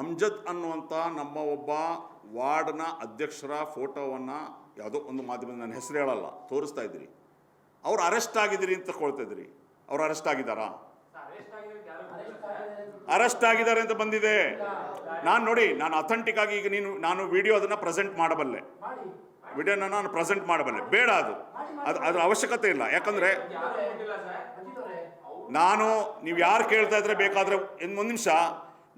ಅಮ್ಜದ್ ಅನ್ನುವಂಥ ನಮ್ಮ ಒಬ್ಬ ವಾರ್ಡ್ನ ಅಧ್ಯಕ್ಷರ ಫೋಟೋವನ್ನು ಯಾವುದೋ ಒಂದು ಮಾಧ್ಯಮದ ನನ್ನ ಹೆಸರು ಹೇಳಲ್ಲ, ತೋರಿಸ್ತಾ ಇದ್ದೀರಿ. ಅವ್ರು ಅರೆಸ್ಟ್ ಆಗಿದ್ದೀರಿ ಅಂತ ಕೊಳ್ತಾ ಇದ್ದೀರಿ. ಅವ್ರು ಅರೆಸ್ಟ್ ಆಗಿದ್ದಾರಾ? ಅರೆಸ್ಟ್ ಆಗಿದ್ದಾರೆ ಅಂತ ಬಂದಿದೆ. ನಾನು ನೋಡಿ, ನಾನು ಅಥೆಂಟಿಕ್ ಆಗಿ ಈಗ ನೀನು, ನಾನು ವಿಡಿಯೋ ಅದನ್ನು ಪ್ರೆಸೆಂಟ್ ಮಾಡಬಲ್ಲೆ. ಮಾಡಿ ವಿಡಿಯೋನ ನಾನು ಪ್ರೆಸೆಂಟ್ ಮಾಡಬಲ್ಲೆ. ಬೇಡ ಅದು. ಅದು ಅದರ ಅವಶ್ಯಕತೆ ಇಲ್ಲ. ಯಾಕಂದರೆ ನಾನು, ನೀವು ಯಾರು ಕೇಳ್ತಾ ಇದ್ರೆ ಬೇಕಾದರೆ ಒಂದು ನಿಮಿಷ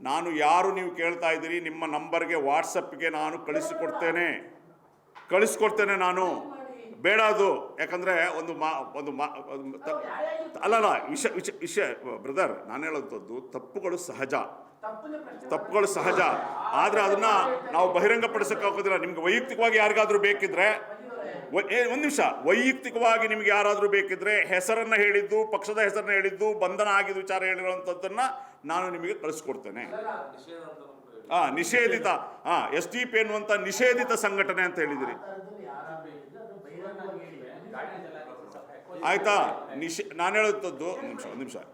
ನಾನು ಯಾರು ನೀವು ಕೇಳ್ತಾ ಇದ್ದೀರಿ? ನಿಮ್ಮ ನಂಬರ್ಗೆ ವಾಟ್ಸಪ್ಗೆ ನಾನು ಕಳಿಸಿಕೊಡ್ತೇನೆ. ಕಳಿಸ್ಕೊಡ್ತೇನೆ ನಾನು. ಬೇಡ ಅದು. ಯಾಕಂದರೆ ಒಂದು ಮಾ ಒಂದು ಮಾ ಅಲ್ಲಲ್ಲ, ವಿಷ ವಿಷ ವಿಷಯ ಬ್ರದರ್, ನಾನು ಹೇಳೋಂಥದ್ದು ತಪ್ಪುಗಳು ಸಹಜ. ತಪ್ಪುಗಳು ಸಹಜ. ಆದರೆ ಅದನ್ನು ನಾವು ಬಹಿರಂಗಪಡಿಸೋಕ್ಕಾಗೋದಿಲ್ಲ. ನಿಮ್ಗೆ ವೈಯಕ್ತಿಕವಾಗಿ ಯಾರಿಗಾದರೂ ಬೇಕಿದ್ರೆ ಒಂದು ನಿಮಿಷ. ವೈಯಕ್ತಿಕವಾಗಿ ನಿಮಗೆ ಯಾರಾದರೂ ಬೇಕಿದ್ರೆ ಹೆಸರನ್ನು ಹೇಳಿದ್ದು ಪಕ್ಷದ ಹೆಸರನ್ನು ಹೇಳಿದ್ದು ಬಂಧನ ಆಗಿದ್ದು ವಿಚಾರ ಹೇಳಿರುವಂಥದ್ದನ್ನು ನಾನು ನಿಮಗೆ ಕಳಿಸ್ಕೊಡ್ತೇನೆ. ಆ ನಿಷೇಧಿತ ಆ ಎಸ್ ಟಿ ಪಿ ಎನ್ನುವಂಥ ನಿಷೇಧಿತ ಸಂಘಟನೆ ಅಂತ ಹೇಳಿದಿರಿ. ಆಯ್ತಾ? ನಿಷೇ ನಾನು ಹೇಳುತ್ತದ್ದು ಒಂದು ನಿಮಿಷ ಒಂದು ನಿಮಿಷ. ಸರ್.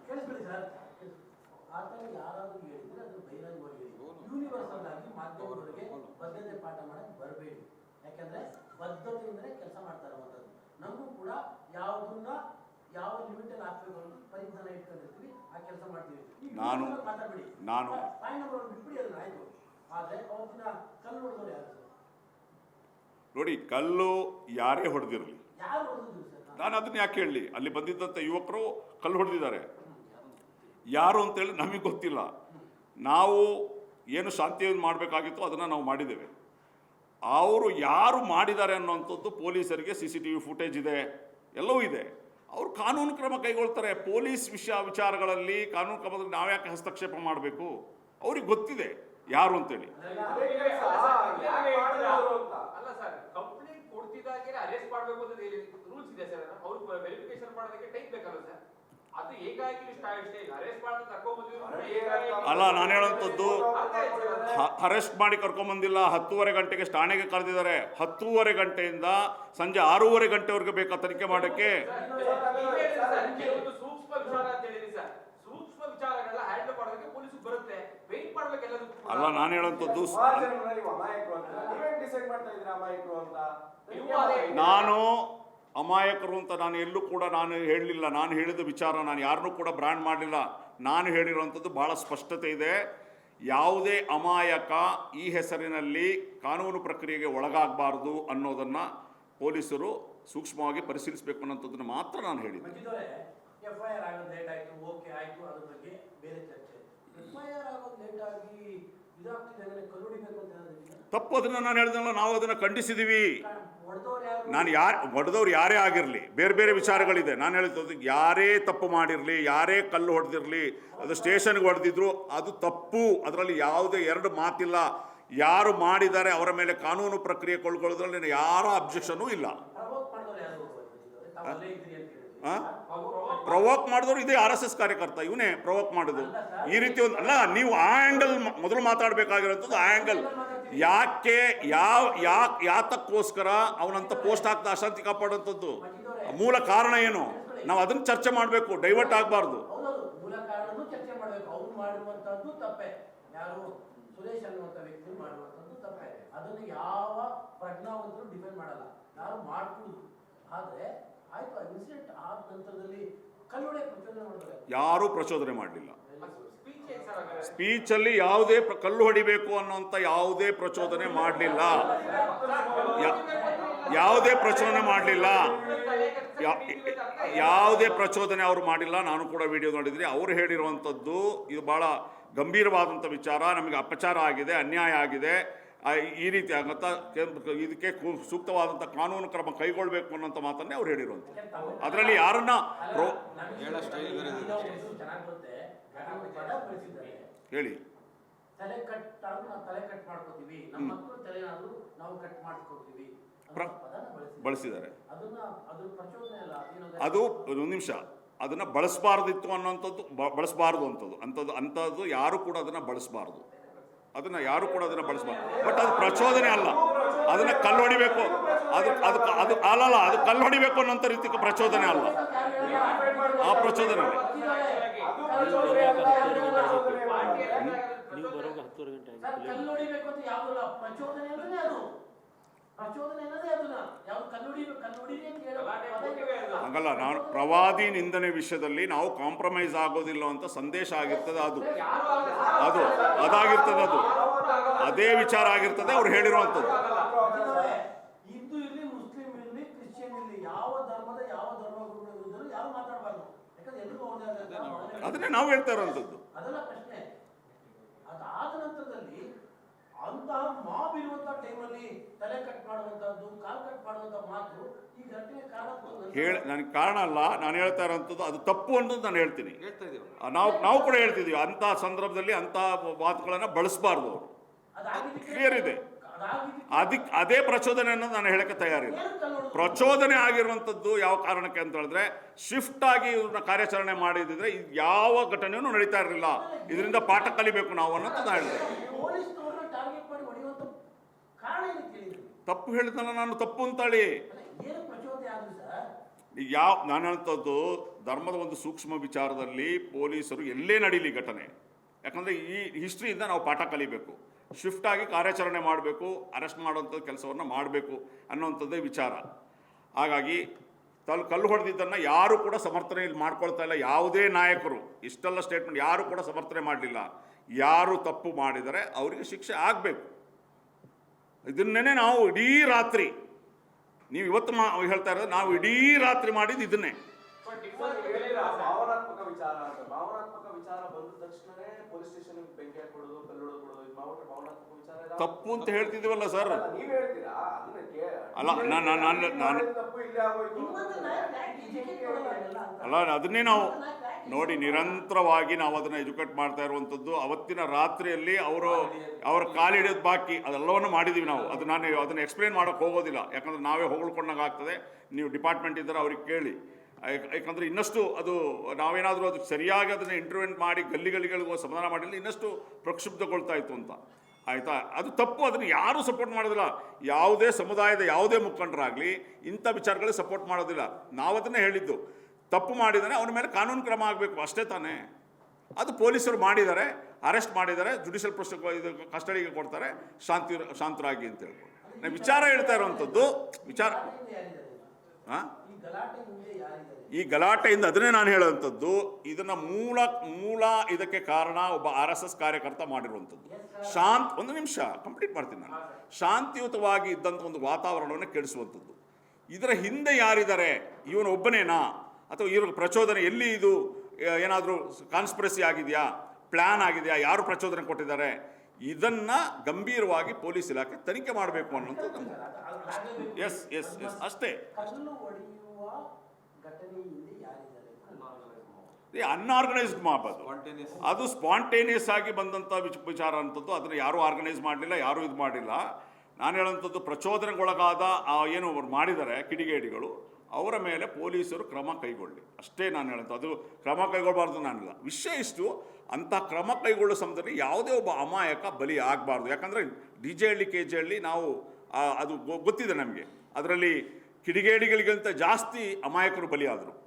ಆ ಥರ ಯಾರಾದ್ರೂ ಹೇಳಿದ್ರೆ ಅದು ಬಹಿರಂಗವಾಗಿ ಯೂನಿವರ್ಸಲ್ ಆಗಿ ಮಾಧ್ಯಮದವರಿಗೆ ಬದ್ಧತೆ ಪಾಠ ಮಾಡಕ್ಕೆ ಬರಬೇಡಿ. ಯಾಕಂದ್ರೆ ಬದ್ಧತೆಯಿಂದಲೇ ಕೆಲಸ ಮಾಡ್ತಾ ಇರುವಂಥದ್ದು. ನಮಗೂ ಕೂಡ ಯಾವುದನ್ನ ಯಾವ ಲಿಮಿಟಲ್ಲಿ ಹಾಕ್ಬೇಕು ಅಂತ ಪರಿಜ್ಞಾನ ಇಟ್ಕೊಂಡಿರ್ತೀವಿ ಆ ಕೆಲಸ ಮಾಡ್ತೀವಿ. ನಾನು- ಮಾತಾಡ್ಬಿಡಿ. ನಾನು- ಪಾಯಿಂಟ್ ಬಿಟ್ಬಿಡಿ ಅದನ್ನ ಆಯ್ತು. ಆದರೆ ಅವತ್ತಿನ ಕಲ್ಲು ಹೊಡೆದವ್ರು ಯಾರು ನೋಡಿ ಕಲ್ಲು ಯಾರೇ ಹೊಡೆದಿರಲಿ. ಯಾರು ಹೊಡೆದಿದ್ರು ಸರ್ ನಾನು ಅದನ್ನ ಯಾಕೆ ಹೇಳಲಿ ಅಲ್ಲಿ ಬಂದಿದ್ದಂಥ ಯುವಕರು ಕಲ್ಲು ಹೊಡೆದಿದ್ದಾರೆ. ಯಾರು ಅಂತೇಳಿ ನಮಗೆ ಗೊತ್ತಿಲ್ಲ. ನಾವು ಏನು ಶಾಂತಿಯನ್ನು ಮಾಡಬೇಕಾಗಿತ್ತು ಅದನ್ನು ನಾವು ಮಾಡಿದ್ದೇವೆ. ಅವರು ಯಾರು ಮಾಡಿದ್ದಾರೆ ಅನ್ನೋಂಥದ್ದು ಪೊಲೀಸರಿಗೆ C C T V footage ಇದೆ, ಎಲ್ಲವೂ ಇದೆ. ಅವರು ಕಾನೂನು ಕ್ರಮ ಕೈಗೊಳ್ತಾರೆ. ಪೊಲೀಸ್ ವಿಷಯ ವಿಚಾರಗಳಲ್ಲಿ ಕಾನೂನು ಕ್ರಮದಲ್ಲಿ ನಾವು ಯಾಕೆ ಹಸ್ತಕ್ಷೇಪ ಮಾಡಬೇಕು? ಅವ್ರಿಗೆ ಗೊತ್ತಿದೆ ಯಾರು ಅಂತೇಳಿ ಅಲ್ಲ ಸರ್ ಕಂಪ್ಲೇಂಟ್ ಕೊಡ್ತಿದ್ದಾಗೆ ಅರೆಸ್ಟ್ ಮಾಡಬೇಕು ಅಂತ ರೂಲ್ಸ್ ಇದೆ ಸರ್ ಅವ್ರು ವೆರಿಫಿಕೇಶನ್ ಮಾಡೋದಕ್ಕೆ ಟೈಮ್ ಬೇಕಲ್ಲ ಸರ್ ಅದು ಹೇಗಾಗಿ ಅರೆಸ್ಟ್ ಮಾಡಿ ಕರ್ಕೊಂಡ್ಬಂದಿದ್ರು ಅಲ್ಲ ನಾನು ಹೇಳೋಂಥದ್ದು ಅರೆಸ್ಟ್ ಮಾಡಿ ಕರ್ಕೊಂಬಂದಿಲ್ಲ ಹತ್ತೂವರೆ ಗಂಟೆಗೆ ಠಾಣೆಗೆ ಕರೆದಿದ್ದಾರೆ. ಹತ್ತೂವರೆ ಗಂಟೆಯಿಂದ ಸಂಜೆ ಆರೂವರೆ ಗಂಟೆವರೆಗೆ ಬೇಕಾ ತನಿಖೆ ಮಾಡೋಕ್ಕೆ? ಕೆಲವೊಂದು ಸೂಕ್ಷ್ಮ ವಿಚಾರ ಅಂತ ಹೇಳಿದ್ರಿ ಸರ್ ಸೂಕ್ಷ್ಮ ವಿಚಾರಗಳನ್ನ ಹ್ಯಾಂಡಲ್ ಮಾಡೋದಕ್ಕೆ ಪೊಲೀಸ್ ಬರುತ್ತೆ ವೆಯ್ಟ್ ಮಾಡ್ಬೇಕು ಎಲ್ಲದಕ್ಕೂ ಕೂಡ. ಅಲ್ಲ ನಾನು ಹೇಳೋಂಥದ್ದು ಅದೇ- ನಾನು ಅಮಾಯಕರು ಅಂತ ನಾನು ಎಲ್ಲೂ ಕೂಡ ನಾನು ಹೇಳಲಿಲ್ಲ. ನಾನು ಹೇಳಿದ ವಿಚಾರ ನಾನು ಯಾರನ್ನೂ ಕೂಡ ಬ್ರ್ಯಾಂಡ್ ಮಾಡಲಿಲ್ಲ. ನಾನು ಹೇಳಿರುವಂಥದ್ದು ಭಾಳ ಸ್ಪಷ್ಟತೆ ಇದೆ. ಯಾವುದೇ ಅಮಾಯಕ ಈ ಹೆಸರಿನಲ್ಲಿ ಕಾನೂನು ಪ್ರಕ್ರಿಯೆಗೆ ಒಳಗಾಗಬಾರ್ದು ಅನ್ನೋದನ್ನು ಪೊಲೀಸರು ಸೂಕ್ಷ್ಮವಾಗಿ ಪರಿಶೀಲಿಸಬೇಕು ಅನ್ನೋಂಥದ್ದನ್ನು ಮಾತ್ರ ನಾನು ಹೇಳಿದ್ದೆ. ತಪ್ಪು ಅದನ್ನು ನಾನು ಹೇಳಿದ್ನಲ್ಲ ನಾವು ಅದನ್ನು ಖಂಡಿಸಿದ್ದೀವಿ ಯಾರು ನಾನು ಯಾರು ಹೊಡೆದವ್ರು ಯಾರೇ ಆಗಿರಲಿ, ಬೇರೆ ಬೇರೆ ವಿಚಾರಗಳಿದೆ. ನಾನು ಹೇಳಿದ್ದು ಯಾರೇ ತಪ್ಪು ಮಾಡಿರಲಿ, ಯಾರೇ ಕಲ್ಲು ಹೊಡೆದಿರಲಿ, ಅದು ಸ್ಟೇಷನ್ಗೆ ಹೊಡೆದಿದ್ರು ಅದು ತಪ್ಪು. ಅದರಲ್ಲಿ ಯಾವುದೇ ಎರಡು ಮಾತಿಲ್ಲ. ಯಾರು ಮಾಡಿದ್ದಾರೆ ಅವರ ಮೇಲೆ ಕಾನೂನು ಪ್ರಕ್ರಿಯೆ ಕೊಳ್ಳುಕೊಳ್ಳೋದ್ರಲ್ಲಿ ಯಾರ ಅಬ್ಜೆಕ್ಷನೂ ಇಲ್ಲ. ಪ್ರವೋಕ್ ಮಾಡಿದವರು ಇದೇ ಆರ್ ಎಸ್ ಎಸ್ ಕಾರ್ಯಕರ್ತ. ಇವನೇ ಪ್ರವೋಕ್ ಮಾಡೋದು ಈ ರೀತಿ ಒಂದು ಅಲ್ಲ, ನೀವು ಆ ಆ್ಯಂಗಲ್ ಮೊದಲು ಮಾತಾಡಬೇಕಾಗಿರೋಂಥದ್ದು ಆ ಆ್ಯಂಗಲ್ ಯಾಕೆ, ಯಾವ, ಯಾ, ಯಾತಕ್ಕೋಸ್ಕರ ಅವನಂತ ಪೋಸ್ಟ್ ಹಾಕ್ತಾ ಅಶಾಂತಿ ಕಾಪಾಡುವಂಥದ್ದು ಮೂಲ ಕಾರಣ ಏನು? ನಾವು ಅದನ್ನು ಚರ್ಚೆ ಮಾಡಬೇಕು, ಡೈವರ್ಟ್ ಆಗಬಾರ್ದು. ಯಾರೂ ಪ್ರಚೋದನೆ ಮಾಡಲಿಲ್ಲ. ಸ್ಪೀಚ್ ಅಲ್ಲಿ ಸ್ಪೀಚಲ್ಲಿ ಯಾವುದೇ ಪ್ರ- ಕಲ್ಲು ಹೊಡಿಬೇಕು ಅನ್ನುವಂತ ಯಾವುದೇ ಪ್ರಚೋದನೆ ಮಾಡಲಿಲ್ಲ. ಯಾವುದೇ ಪ್ರಚೋದನೆ ಮಾಡಲಿಲ್ಲ. ಯಾವುದೇ ಪ್ರಚೋದನೆ ಅವರು ಮಾಡಿಲ್ಲ. ನಾನು ಕೂಡ ವಿಡಿಯೋ ನೋಡಿದ್ರಿ ಅವರು ಹೇಳಿರುವಂಥದ್ದು ಇದು ಭಾಳ ಗಂಭೀರವಾದಂಥ ವಿಚಾರ. ನಮಗೆ ಅಪಚಾರ ಆಗಿದೆ ಅನ್ಯಾಯ ಆಗಿದೆ. ಈ ರೀತಿ ಆಗತ್ತ ಇದಕ್ಕೆ ಸೂಕ್ತವಾದಂಥ ಕಾನೂನು ಕ್ರಮ ಕೈಗೊಳ್ಳಬೇಕು ಅನ್ನೋಂಥ ಮಾತನ್ನೇ ಅವ್ರು ಹೇಳಿರುವಂಥದ್ದು. ಅದರಲ್ಲಿ ಯಾರನ್ನ ಹೇಳಿ. ತಲೆ ಕಟ್ ನಾವು ತಲೆ ಕಟ್ ಮಾಡ್ಕೋತೀವಿ. ನಮ್ಮ ಮಕ್ಕಳು ತಲೆನಾದ್ರು ನಾವು ಕಟ್ ಮಾಡ್ಕೋತೀವಿ. ಬಳಸಿದ್ದಾರೆ. ಬಳಸಿದ್ದಾರೆ. ಅದನ್ನ ಅದ್ರ ಪ್ರಚೋದನೆ ಅಲ್ಲ ಅದು ಒಂದು ನಿಮಿಷ. ಅದನ್ನು ಬಳಸಬಾರ್ದಿತ್ತು ಅನ್ನೋಂಥದ್ದು ಬ- ಬಳಸಬಾರ್ದು ಅಂಥದ್ದು. ಅಂಥದ್ದು ಅಂಥದ್ದು ಯಾರು ಕೂಡ ಅದನ್ನು ಬಳಸಬಾರ್ದು. ಅದನ್ನು ಯಾರು ಕೂಡ ಅದನ್ನು ಬಳಸಬಾರ್ದು. ಬಟ್ ಅದು ಪ್ರಚೋದನೆ ಅಲ್ಲ. ಅದನ್ನು ಕಲ್ಲು ಹೊಡಿಬೇಕು. ಅದು ಅದು ಅದು ಅಲ್ಲಲ್ಲ ಅದು ಕಲ್ಲು ಹೊಡಿಬೇಕು ಅನ್ನೋಂಥ ರೀತಿ ಪ್ರಚೋದನೆ ಅಲ್ಲ. ಆ ಪ್ರಚೋದನೆ ಅಲ್ಲ. ಗಂಟೆ ಸರ್ ಆಗಿದೆ ಕಲ್ಲು ಹೊಡಿಬೇಕು ಅಂತ ಪ್ರಚೋದನೆ ಅನ್ನೋದೇ ಅದು? ಪ್ರಚೋದನೆ ಅನ್ನೋದೇ ಅದನ್ನ. ಯಾವ್ದು ಕಲ್ಲು ಹೊಡಿಬೇಕು ಕಲ್ಲು ಹೊಡಿರಿ ಅಂತ ಹೇಳೋ ಗಲಾಟೆ ಪದ ಕೊಟ್ಟಿವೆ ಹಂಗಲ್ಲ ನಾನು ಪ್ರವಾದಿ ನಿಂದನೆ ವಿಷಯದಲ್ಲಿ ನಾವು ಕಾಂಪ್ರಮೈಸ್ ಆಗೋದಿಲ್ಲ ಅಂತ ಸಂದೇಶ ಆಗಿರ್ತದೆ ಅದು. ಯಾರು ಆಗಲ್ಲ ಅದು ಅದಾಗಿರ್ತದೆ ಅದು. ಅದೇ ವಿಚಾರ ಆಗಿರ್ತದೆ ಅವ್ರು ಹೇಳಿರುವಂಥದ್ದು. ಯಾಕಂದ್ರೆ ಹಿಂದೂ ಇರ್ಲಿ ಮುಸ್ಲಿಂ ಇರ್ಲಿ ಕ್ರಿಶ್ಚಿಯನ್ ಇರ್ಲಿ ಯಾವ ಧರ್ಮದ ಯಾವ ಧರ್ಮಗುರುಗಳ ವಿರುದ್ಧ ಯಾರು ಮಾತಾಡಬಾರ್ದು. ಯಾಕಂದ್ರೆ ಎಲ್ರಿಗೂ ಅವ್ರದೇ ಆದಂತಹ ಅದನ್ನೇ ನಾವು ಹೇಳ್ತಾ ಇರೋವಂಥದ್ದು. ತಲೆ ಕಟ್ ಕಾಲ್ ಕಟ್ ಮಾಡುವಂತ ಮಾತು ಈ ಘಟನೆ ಕಾರಣ ಹೇಳ ನನಗೆ ಕಾರಣ ಅಲ್ಲ ನಾನು ಹೇಳ್ತಾ ಇರೋಂಥದ್ದು ಅದು ತಪ್ಪು ಅನ್ನೋದು ನಾನು ಹೇಳ್ತೀನಿ. ಹೇಳ್ತಾ ಇದೀವಿ ನಾವು ನಾವು ಕೂಡ ಹೇಳ್ತಿದ್ದೀವಿ ಅಂಥ ಸಂದರ್ಭದಲ್ಲಿ ಅಂಥ ಮಾತುಗಳನ್ನು ಬಳಸಬಾರ್ದು ಅವರು. Clear ಇದೆ. ಅದಕ್ಕೆ ಅದೇ ಪ್ರಚೋದನೆ ಅನ್ನೋದು ನಾನು ಹೇಳಕ್ಕೆ ತಯಾರಿಲ್ಲ. ಪ್ರಚೋದನೆ ಆಗಿರುವಂಥದ್ದು ಯಾವ ಕಾರಣಕ್ಕೆ ಅಂತ ಹೇಳಿದ್ರೆ ಶಿಫ್ಟ್ ಆಗಿ ಇವ್ರನ್ನ ಕಾರ್ಯಾಚರಣೆ ಮಾಡಿದ್ರೆ ಇದು ಯಾವ ಘಟನೆಯೂ ನಡೀತಾ ಇರಲಿಲ್ಲ. ಇದರಿಂದ ಪಾಠ ಕಲಿಬೇಕು ನಾವು ಅನ್ನೋದು ನಾನು ಹೇಳಿದೆ ಪೊಲೀಸ್ನವ್ರನ್ನ ಟಾರ್ಗೆಟ್ ಮಾಡಿ ಹೊಡೆಯುವಂತ ಕಾರಣ ಏನು ಕೇಳಿದ್ರಿ ತಪ್ಪು ಹೇಳಿದ್ನಲ್ಲ ನಾನು ತಪ್ಪು ಅಂತಾಳೆ. ಯಾವ ನಾನು ಹೇಳ್ತದ್ದು ಧರ್ಮದ ಒಂದು ಸೂಕ್ಷ್ಮ ವಿಚಾರದಲ್ಲಿ ಪೊಲೀಸರು ಎಲ್ಲೇ ನಡೀಲಿ ಘಟನೆ. ಯಾಕಂದರೆ ಈ ಹಿಸ್ಟ್ರಿಯಿಂದ ನಾವು ಪಾಠ ಕಲಿಬೇಕು. ಶಿಫ್ಟ್ ಆಗಿ ಕಾರ್ಯಾಚರಣೆ ಮಾಡಬೇಕು ಅರೆಸ್ಟ್ ಮಾಡುವಂಥ ಕೆಲಸವನ್ನು ಮಾಡಬೇಕು ಅನ್ನೋವಂಥದ್ದೇ ವಿಚಾರ. ಹಾಗಾಗಿ ತಲ್ ಕಲ್ಲು ಹೊಡೆದಿದ್ದನ್ನು ಯಾರೂ ಕೂಡ ಸಮರ್ಥನೆ ಇಲ್ಲಿ ಮಾಡ್ಕೊಳ್ತಾ ಇಲ್ಲ. ಯಾವುದೇ ನಾಯಕರು ಇಷ್ಟೆಲ್ಲ ಸ್ಟೇಟ್ಮೆಂಟ್ ಯಾರೂ ಕೂಡ ಸಮರ್ಥನೆ ಮಾಡಲಿಲ್ಲ. ಯಾರು ತಪ್ಪು ಮಾಡಿದರೆ ಅವರಿಗೆ ಶಿಕ್ಷೆ ಆಗಬೇಕು. ಇದನ್ನೇ ನಾವು ಇಡೀ ರಾತ್ರಿ ನೀವು ಇವತ್ತು ಮಾ ಹೇಳ್ತಾ ಇರೋದು ನಾವು ಇಡೀ ರಾತ್ರಿ ಮಾಡಿದ್ದು ಇದನ್ನೇ. ಭಾವನಾತ್ಮಕ ವಿಚಾರ ಅಂತ ಭಾವನಾತ್ಮಕ ವಿಚಾರ ಬಂದ ತಕ್ಷಣನೇ ಪೊಲೀಸ್ ಸ್ಟೇಷನ್ ಬೆಂಕಿ ಹಾಕೊಡೋದು ಕಲ್ಲೊಡೋದು ತಪ್ಪು ಅಂತ ಹೇಳ್ತಿದ್ದೀವಲ್ಲ ಸರ್? ಅಲ್ಲ, ನಾನು ಹೇಳ್ತೀರಾ? ಅದನ್ನ ಅಲ್ಲ, ನೀವ್ ನಾನ್- ನಾನ್- ಅಲ್ಲ? ಅದನ್ನೇ ನಾವು ನೋಡಿ ನಿರಂತರವಾಗಿ ನಾವು ಅದನ್ನು ಎಜುಕೇಟ್ ಮಾಡ್ತಾ ಇರುವಂಥದ್ದು ಅವತ್ತಿನ ರಾತ್ರಿಯಲ್ಲಿ ಅವರು ಅವರ ಕಾಲಿಡೋದು ಬಾಕಿ. ಅದೆಲ್ಲವನ್ನು ಮಾಡಿದ್ದೀವಿ ನಾವು. ಅದು ನಾನು ಅದನ್ನು ಎಕ್ಸ್ಪ್ಲೇನ್ ಮಾಡೋಕ್ಕೆ ಹೋಗೋದಿಲ್ಲ. ಯಾಕಂದ್ರೆ ನಾವೇ ಹೊಗಳ್ಕೊಂಡಂಗೆ ಆಗ್ತದೆ. ನೀವು ಡಿಪಾರ್ಟ್ಮೆಂಟ್ ಇದ್ದರೆ ಅವ್ರಿಗೆ ಕೇಳಿ. ಯಾಕ್- ಯಾಕಂದ್ರೆ ಇನ್ನಷ್ಟು ಅದು ನಾವೇನಾದರೂ ಅದು ಸರಿಯಾಗಿ ಅದನ್ನು ಇಂಟರ್ವೆಂಟ್ ಮಾಡಿ ಗಲ್ಲಿ ಗಲ್ಲಿಗಳಿಗೂ ಸಮಾಧಾನ ಮಾಡಿಲ್ಲ ಇನ್ನಷ್ಟು ಪ್ರಕ್ಷುಬ್ಧಗೊಳ್ತಾ ಇತ್ತು ಅಂತ. ಆಯಿತಾ? ಅದು ತಪ್ಪು, ಅದನ್ನು ಯಾರೂ ಸಪೋರ್ಟ್ ಮಾಡೋದಿಲ್ಲ. ಯಾವುದೇ ಸಮುದಾಯದ ಯಾವುದೇ ಮುಖಂಡರಾಗಲಿ ಇಂಥ ವಿಚಾರಗಳಿಗೆ ಸಪೋರ್ಟ್ ಮಾಡೋದಿಲ್ಲ. ನಾವು ಅದನ್ನೇ ಹೇಳಿದ್ದು. ತಪ್ಪು ಮಾಡಿದರೆ ಅವನ ಮೇಲೆ ಕಾನೂನು ಕ್ರಮ ಆಗಬೇಕು, ಅಷ್ಟೇ ತಾನೇ. ಅದು ಪೊಲೀಸರು ಮಾಡಿದ್ದಾರೆ, ಅರೆಸ್ಟ್ ಮಾಡಿದ್ದಾರೆ ಜುಡಿಷಿಯಲ್ ಪ್ರೊಸೆ ಇದು ಕಸ್ಟಡಿಗೆ ಕೊಡ್ತಾರೆ, ಶಾಂತಿ ಶಾಂತರಾಗಿ ಅಂತ ಹೇಳ್ಬೋದು. ವಿಚಾರ ಹೇಳ್ತಾ ಇರೋವಂಥದ್ದು, ವಿಚಾರ ಈ ಗಲಾಟೆಯಿಂದ ಅದನ್ನೇ ನಾನು ಹೇಳುವಂಥದ್ದು ಇದನ್ನ ಮೂಲ ಮೂಲ ಇದಕ್ಕೆ ಕಾರಣ ಒಬ್ಬ ಆರ್ ಎಸ್ ಎಸ್ ಕಾರ್ಯಕರ್ತ ಮಾಡಿರುವಂಥದ್ದು. ಶಾಂತ್ ಒಂದು ನಿಮಿಷ ಕಂಪ್ಲೀಟ್ ಮಾಡ್ತೀನಿ ನಾನು. ಶಾಂತಿಯುತವಾಗಿ ಇದ್ದಂಥ ಒಂದು ವಾತಾವರಣವನ್ನು ಕೆಡಿಸುವಂಥದ್ದು. ಇದರ ಹಿಂದೆ ಯಾರಿದ್ದಾರೆ? ಇವನು ಒಬ್ಬನೇನಾ? ಅಥವಾ ಇವ್ರ ಪ್ರಚೋದನೆ ಎಲ್ಲಿ ಇದು? ಏನಾದರೂ ಕಾನ್ಸ್ಪಿರಸಿ ಆಗಿದೆಯಾ? ಪ್ಲ್ಯಾನ್ ಆಗಿದೆಯಾ? ಯಾರು ಪ್ರಚೋದನೆ ಕೊಟ್ಟಿದ್ದಾರೆ? ಇದನ್ನ ಗಂಭೀರವಾಗಿ ಪೊಲೀಸ್ ಇಲಾಖೆ ತನಿಖೆ ಮಾಡಬೇಕು ಅನ್ನೋಂಥದ್ದು ನಮ್ಮ ಎಸ್ ಎಸ್ ಎಸ್ ಅಷ್ಟೇ. ಅನ್ಆರ್ಗನೈಸ್ಡ್ ಮಾಬ್ ಅದು. ಅದು ಸ್ಪಾಂಟೇನಿಯಸ್ ಆಗಿ ಬಂದಂಥ ವಿಚ ವಿಚಾರ ಅಂತದ್ದು ಅದನ್ನು ಯಾರೂ ಆರ್ಗನೈಸ್ ಮಾಡಲಿಲ್ಲ ಯಾರೂ ಇದು ಮಾಡಿಲ್ಲ. ನಾನು ಹೇಳೋಂಥದ್ದು ಪ್ರಚೋದನೆಗೊಳಗಾದ ಆ ಏನು ಅವ್ರು ಮಾಡಿದ್ದಾರೆ ಕಿಡಿಗೇಡಿಗಳು ಅವರ ಮೇಲೆ ಪೊಲೀಸರು ಕ್ರಮ ಕೈಗೊಳ್ಳಿ. ಅಷ್ಟೇ ನಾನು ಹೇಳೋದು ಅದು ಕ್ರಮ ಕೈಗೊಳ್ಳಬಾರ್ದು ನಾನಿಲ್ಲ. ವಿಷಯ ಇಷ್ಟು ಅಂಥ ಕ್ರಮ ಕೈಗೊಳ್ಳೋ ಸಮಯದಲ್ಲಿ ಯಾವುದೇ ಒಬ್ಬ ಅಮಾಯಕ ಬಲಿ ಆಗಬಾರ್ದು. ಯಾಕಂದರೆ D J Halli, K J Halli ನಾವು ಅದು ಗೊತ್ತಿದೆ ನಮಗೆ. ಅದರಲ್ಲಿ ಕಿಡಿಗೇಡಿಗಳಿಗಿಂತ ಜಾಸ್ತಿ ಅಮಾಯಕರು ಬಲಿಯಾದರು.